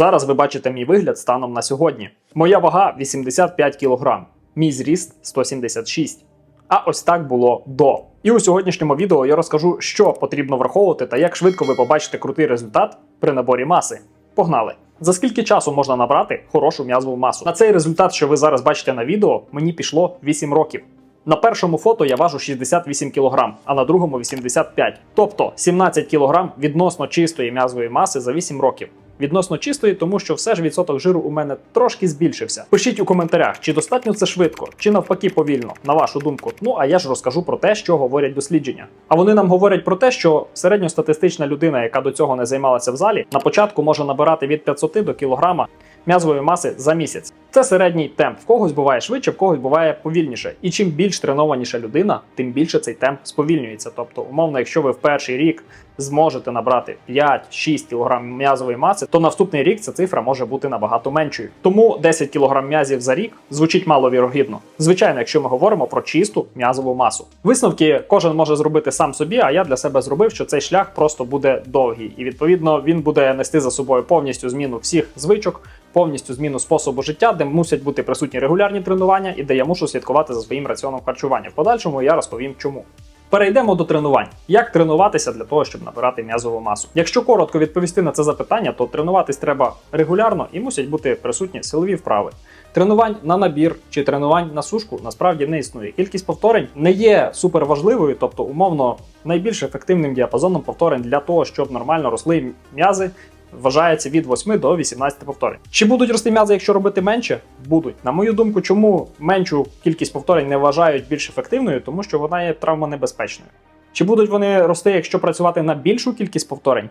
Зараз ви бачите мій вигляд станом на сьогодні. Моя вага 85 кг, мій зріст 176. А ось так було до. І у сьогоднішньому відео я розкажу, що потрібно враховувати та як швидко ви побачите крутий результат при наборі маси. Погнали! За скільки часу можна набрати хорошу м'язову масу? На цей результат, що ви зараз бачите на відео, мені пішло 8 років. На першому фото я важу 68 кг, а на другому 85. Тобто 17 кг відносно чистої м'язової маси за 8 років. Відносно чистої, тому що все ж відсоток жиру у мене трошки збільшився. Пишіть у коментарях, чи достатньо це швидко, чи навпаки повільно, на вашу думку. Ну а я ж розкажу про те, що говорять дослідження. А вони нам говорять про те, що середньостатистична людина, яка до цього не займалася в залі, на початку може набирати від 500 до кілограма м'язової маси за місяць. Це середній темп. В когось буває швидше, в когось буває повільніше. І чим більш тренованіша людина, тим більше цей темп сповільнюється. Тобто, умовно, якщо ви в перший рік зможете набрати 5-6 кг м'язової маси, то наступний рік ця цифра може бути набагато меншою. Тому 10 кг м'язів за рік звучить маловірогідно. Звичайно, якщо ми говоримо про чисту м'язову масу. Висновки кожен може зробити сам собі, а я для себе зробив, що цей шлях просто буде довгий, і відповідно він буде нести за собою повністю зміну всіх звичок. Повністю зміну способу життя, де мусять бути присутні регулярні тренування і де я мушу слідкувати за своїм раціоном харчування. В подальшому я розповім чому. Перейдемо до тренувань. Як тренуватися для того, щоб набирати м'язову масу? Якщо коротко відповісти на це запитання, то тренуватись треба регулярно і мусять бути присутні силові вправи. Тренувань на набір чи тренувань на сушку насправді не існує. Кількість повторень не є супер важливою, тобто умовно найбільш ефективним діапазоном повторень для того, щоб нормально росли м'язи. Вважається від 8 до 18 повторень. Чи будуть рости м'язи, якщо робити менше? Будуть. На мою думку, чому меншу кількість повторень не вважають більш ефективною, тому що вона є травмонебезпечною. Чи будуть вони рости, якщо працювати на більшу кількість повторень?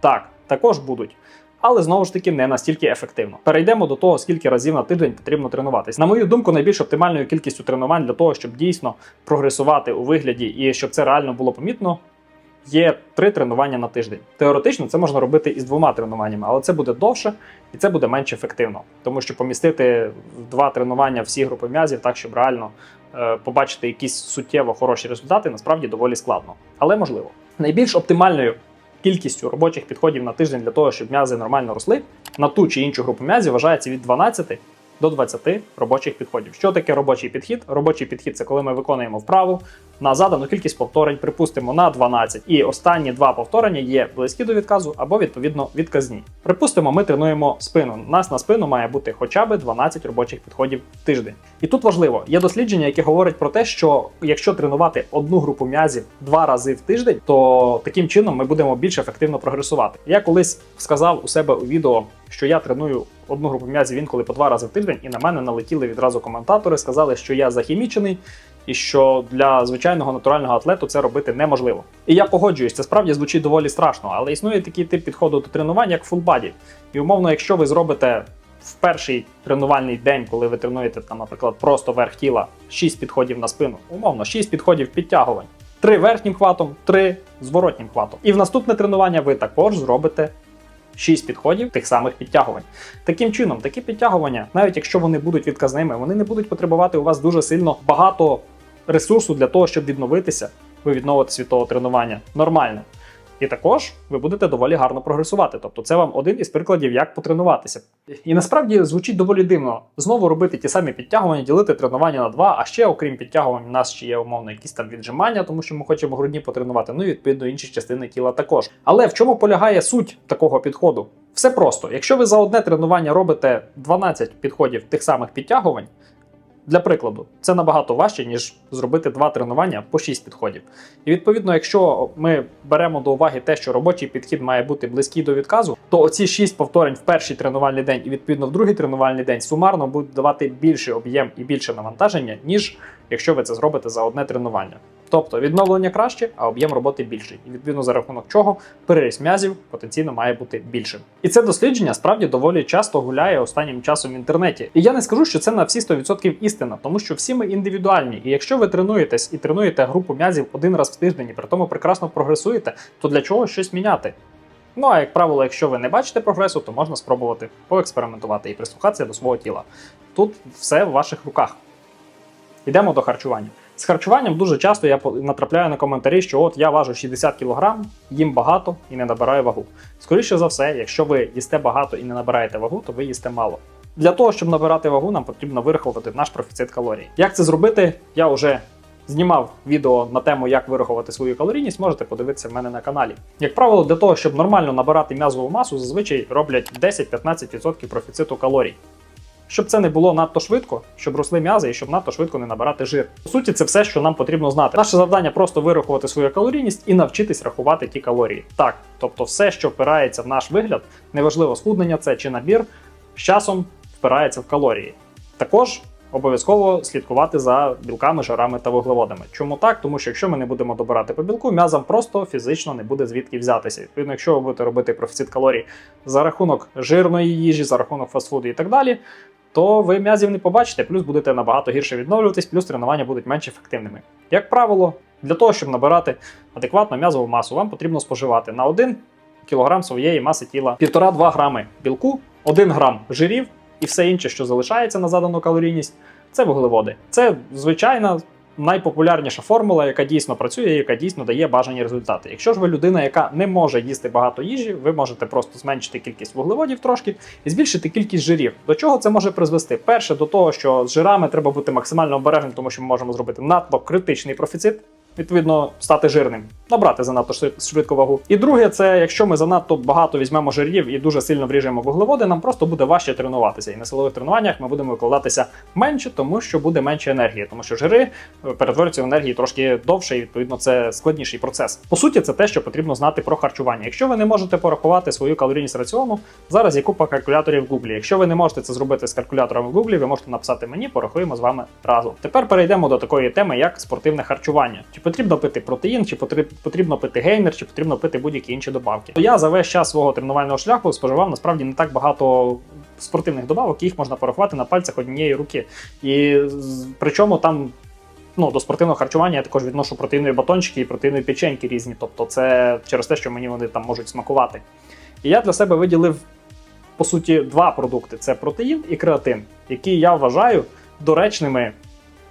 Так, також будуть. Але знову ж таки не настільки ефективно. Перейдемо до того, скільки разів на тиждень потрібно тренуватись. На мою думку, найбільш оптимальною кількістю тренувань для того, щоб дійсно прогресувати у вигляді і щоб це реально було помітно, є три тренування на тиждень. Теоретично це можна робити із двома тренуваннями, але це буде довше і це буде менш ефективно, тому що помістити в два тренування всі групи м'язів, так щоб реально е, побачити якісь суттєво хороші результати, насправді доволі складно, але можливо. Найбільш оптимальною кількістю робочих підходів на тиждень для того, щоб м'язи нормально росли, на ту чи іншу групу м'язів вважається від 12 до 20 робочих підходів. Що таке робочий підхід? Робочий підхід це коли ми виконуємо вправу на задану кількість повторень, припустимо, на 12. І останні два повторення є близькі до відказу або відповідно відказні. Припустимо, ми тренуємо спину. У нас на спину має бути хоча б 12 робочих підходів в тиждень. І тут важливо, є дослідження, які говорять про те, що якщо тренувати одну групу м'язів два рази в тиждень, то таким чином ми будемо більш ефективно прогресувати. Я колись сказав у себе у відео, що я треную одну групу м'язів інколи по два рази в тиждень, і на мене налетіли відразу коментатори, сказали, що я захімічений. І що для звичайного натурального атлету це робити неможливо. І я погоджуюсь, це справді звучить доволі страшно, але існує такий тип підходу до тренування, як фулбаді. І умовно, якщо ви зробите в перший тренувальний день, коли ви тренуєте там, наприклад, просто верх тіла, 6 підходів на спину, умовно, 6 підходів підтягувань, 3 верхнім хватом, 3 зворотнім хватом. І в наступне тренування ви також зробите 6 підходів тих самих підтягувань. Таким чином, такі підтягування, навіть якщо вони будуть відказними, вони не будуть потребувати у вас дуже сильно багато ресурсу для того, щоб відновитися. Ви відновитесь від того тренування нормально. І також ви будете доволі гарно прогресувати. Тобто, це вам один із прикладів, як потренуватися. І насправді звучить доволі дивно знову робити ті самі підтягування, ділити тренування на два. А ще, окрім підтягувань, у нас ще є умовно якісь там віджимання, тому що ми хочемо грудні потренувати. Ну і відповідно інші частини тіла також. Але в чому полягає суть такого підходу? Все просто, якщо ви за одне тренування робите 12 підходів тих самих підтягувань. Для прикладу, це набагато важче, ніж зробити два тренування по 6 підходів. І відповідно, якщо ми беремо до уваги те, що робочий підхід має бути близький до відказу, то оці 6 повторень в перший тренувальний день і відповідно в другий тренувальний день сумарно будуть давати більший об'єм і більше навантаження, ніж якщо ви це зробите за одне тренування. Тобто відновлення краще, а об'єм роботи більший. І відповідно за рахунок чого переріз м'язів потенційно має бути більшим. І це дослідження справді доволі часто гуляє останнім часом в інтернеті. І я не скажу, що це на всі 100% істина, тому що всі ми індивідуальні. І якщо ви тренуєтесь і тренуєте групу м'язів один раз в тиждень, і при тому прекрасно прогресуєте, то для чого щось міняти? Ну а як правило, якщо ви не бачите прогресу, то можна спробувати поекспериментувати і прислухатися до свого тіла. Тут все в ваших руках. Йдемо до харчування. З харчуванням дуже часто я натрапляю на коментарі, що от я важу 60 кг, їм багато і не набираю вагу. Скоріше за все, якщо ви їсте багато і не набираєте вагу, то ви їсте мало. Для того, щоб набирати вагу, нам потрібно вирахувати наш профіцит калорій. Як це зробити, я вже знімав відео на тему, як вирахувати свою калорійність, можете подивитися в мене на каналі. Як правило, для того, щоб нормально набирати м'язову масу, зазвичай роблять 10-15% профіциту калорій. Щоб це не було надто швидко, щоб росли м'язи і щоб надто швидко не набирати жир. По суті, це все, що нам потрібно знати. Наше завдання просто вирахувати свою калорійність і навчитись рахувати ті калорії. Так, тобто, все, що впирається в наш вигляд, неважливо схуднення це чи набір, з часом впирається в калорії. Також обов'язково слідкувати за білками, жирами та вуглеводами. Чому так? Тому що якщо ми не будемо добирати по білку, м'язам просто фізично не буде звідки взятися. Відповідно, якщо ви будете робити профіцит калорій за рахунок жирної їжі, за рахунок фастфуду і так далі, то ви м'язів не побачите, плюс будете набагато гірше відновлюватись, плюс тренування будуть менш ефективними. Як правило, для того, щоб набирати адекватну м'язову масу, вам потрібно споживати на 1 кг своєї маси тіла 1,5-2 грами білку, 1 грам жирів і все інше, що залишається на задану калорійність, це вуглеводи. Це звичайна найпопулярніша формула, яка дійсно працює, яка дійсно дає бажані результати. Якщо ж ви людина, яка не може їсти багато їжі, ви можете просто зменшити кількість вуглеводів трошки і збільшити кількість жирів. До чого це може призвести? Перше, до того, що з жирами треба бути максимально обережним, тому що ми можемо зробити надто критичний профіцит. Відповідно, стати жирним, набрати занадто швид- швидко вагу. І друге, це якщо ми занадто багато візьмемо жирів і дуже сильно вріжемо вуглеводи, нам просто буде важче тренуватися. І на силових тренуваннях ми будемо викладатися менше, тому що буде менше енергії, тому що жири е, перетворюються в енергії трошки довше, і відповідно це складніший процес. По суті, це те, що потрібно знати про харчування. Якщо ви не можете порахувати свою калорійність раціону, зараз є купа калькуляторів в Google. Якщо ви не можете це зробити з калькулятором в Google, ви можете написати мені, порахуємо з вами разом. Тепер перейдемо до такої теми, як спортивне харчування. Чи потрібно пити протеїн, чи потріб- потрібно пити гейнер, чи потрібно пити будь-які інші добавки. Я за весь час свого тренувального шляху споживав насправді не так багато спортивних добавок, їх можна порахувати на пальцях однієї руки. І причому там. Ну, до спортивного харчування я також відношу протеїнові батончики і протеїнові печеньки різні. Тобто, це через те, що мені вони там можуть смакувати. І я для себе виділив по суті два продукти: це протеїн і креатин, які я вважаю доречними,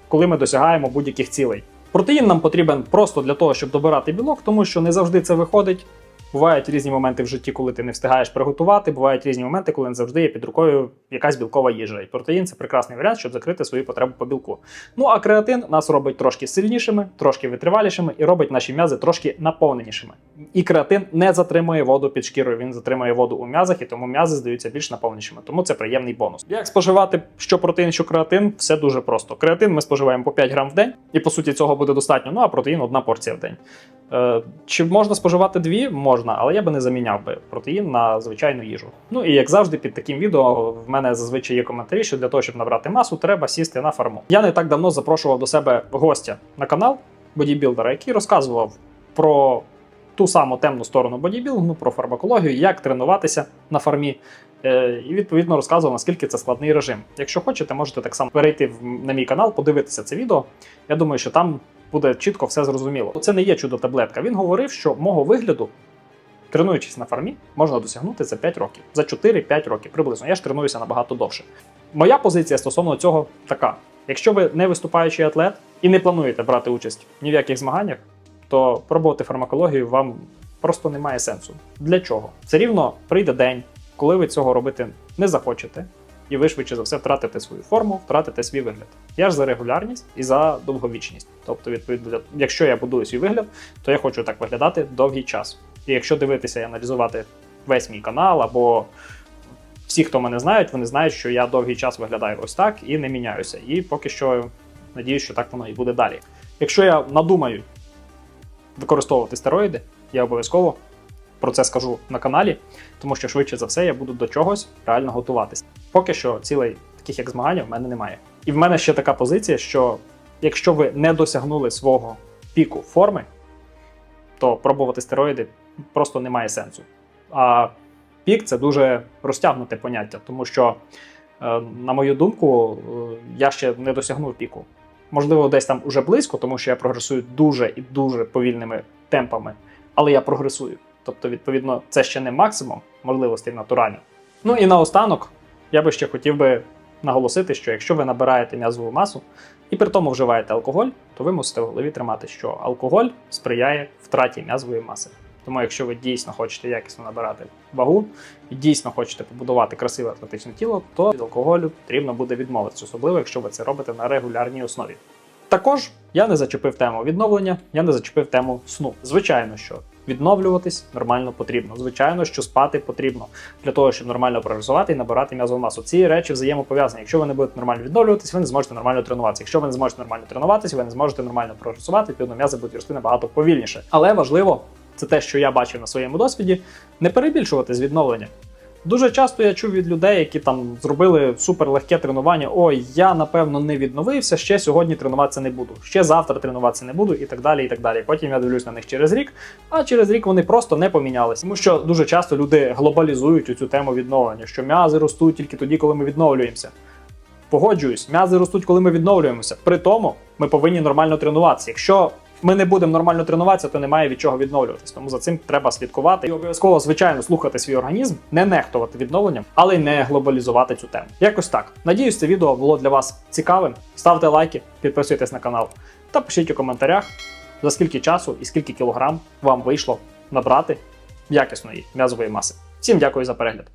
коли ми досягаємо будь-яких цілей. Протеїн нам потрібен просто для того, щоб добирати білок, тому що не завжди це виходить. Бувають різні моменти в житті, коли ти не встигаєш приготувати. Бувають різні моменти, коли не завжди є під рукою якась білкова їжа. І протеїн це прекрасний варіант, щоб закрити свої потреби по білку. Ну а креатин нас робить трошки сильнішими, трошки витривалішими і робить наші м'язи трошки наповненішими. І креатин не затримує воду під шкірою, він затримує воду у м'язах, і тому м'язи здаються більш наповненішими. Тому це приємний бонус. Як споживати що протеїн, що креатин, все дуже просто. Креатин ми споживаємо по 5 грам в день, і по суті цього буде достатньо. Ну а протеїн одна порція в день. Е, Чи можна споживати дві? Можна, але я би не заміняв би протеїн на звичайну їжу. Ну і як завжди, під таким відео в мене зазвичай є коментарі, що для того, щоб набрати масу, треба сісти на фарму. Я не так давно запрошував до себе гостя на канал бодібілдера, який розказував про ту саму темну сторону бодібілдингу, про фармакологію, як тренуватися на фармі. Е, І відповідно розказував, наскільки це складний режим. Якщо хочете, можете так само перейти на мій канал, подивитися це відео. Я думаю, що там буде чітко все зрозуміло. Це не є чудо-таблетка. Він говорив, що мого вигляду, тренуючись на фармі, можна досягнути за 5 років, за 4-5 років приблизно. Я ж тренуюся набагато довше. Моя позиція стосовно цього така: якщо ви не виступаючий атлет і не плануєте брати участь ні в яких змаганнях, то пробувати фармакологію вам просто немає сенсу. Для чого? Все рівно прийде день, коли ви цього робити не захочете, і ви швидше за все втратите свою форму, втратите свій вигляд. Я ж за регулярність і за довговічність. Тобто, відповідно, якщо я будую свій вигляд, то я хочу так виглядати довгий час. І якщо дивитися і аналізувати весь мій канал або всі, хто мене знають, вони знають, що я довгий час виглядаю ось так і не міняюся. І поки що надіюсь, що так воно і буде далі. Якщо я надумаю використовувати стероїди, я обов'язково про це скажу на каналі, тому що швидше за все я буду до чогось реально готуватися. Поки що цілей, таких як змагання, в мене немає. І в мене ще така позиція, що якщо ви не досягнули свого піку форми, то пробувати стероїди просто немає сенсу. А пік це дуже розтягнуте поняття, тому що, е, на мою думку, е, я ще не досягнув піку. Можливо, десь там уже близько, тому що я прогресую дуже і дуже повільними темпами, але я прогресую. Тобто, відповідно, це ще не максимум можливостей натурально. Ну і наостанок, я би ще хотів би наголосити, що якщо ви набираєте м'язову масу і при тому вживаєте алкоголь, то ви мусите в голові тримати, що алкоголь сприяє втраті м'язової маси. Тому, якщо ви дійсно хочете якісно набирати вагу і дійсно хочете побудувати красиве атлетичне тіло, то від алкоголю потрібно буде відмовитися, особливо якщо ви це робите на регулярній основі. Також я не зачепив тему відновлення, я не зачепив тему сну. Звичайно, що відновлюватись нормально потрібно. Звичайно, що спати потрібно для того, щоб нормально прогресувати і набирати м'язову масу. Ці речі взаємопов'язані. Якщо ви не будете нормально відновлюватись, ви не зможете нормально тренуватися. Якщо ви не зможете нормально тренуватися, ви не зможете нормально прогресувати, відповідно м'язи будуть рости набагато повільніше. Але важливо, це те, що я бачив на своєму досвіді, не перебільшувати з відновленням. Дуже часто я чув від людей, які там зробили суперлегке тренування. Ой, я напевно не відновився, ще сьогодні тренуватися не буду, ще завтра тренуватися не буду, і так далі. і так далі. Потім я дивлюсь на них через рік, а через рік вони просто не помінялися. Тому що дуже часто люди глобалізують цю тему відновлення, що м'язи ростуть тільки тоді, коли ми відновлюємося. Погоджуюсь, м'язи ростуть, коли ми відновлюємося. При тому ми повинні нормально тренуватися. Якщо ми не будемо нормально тренуватися, то немає від чого відновлюватись. Тому за цим треба слідкувати і обов'язково, звичайно, слухати свій організм, не нехтувати відновленням, але й не глобалізувати цю тему. Якось так. Надіюсь, це відео було для вас цікавим. Ставте лайки, підписуйтесь на канал та пишіть у коментарях, за скільки часу і скільки кілограм вам вийшло набрати якісної м'язової маси. Всім дякую за перегляд.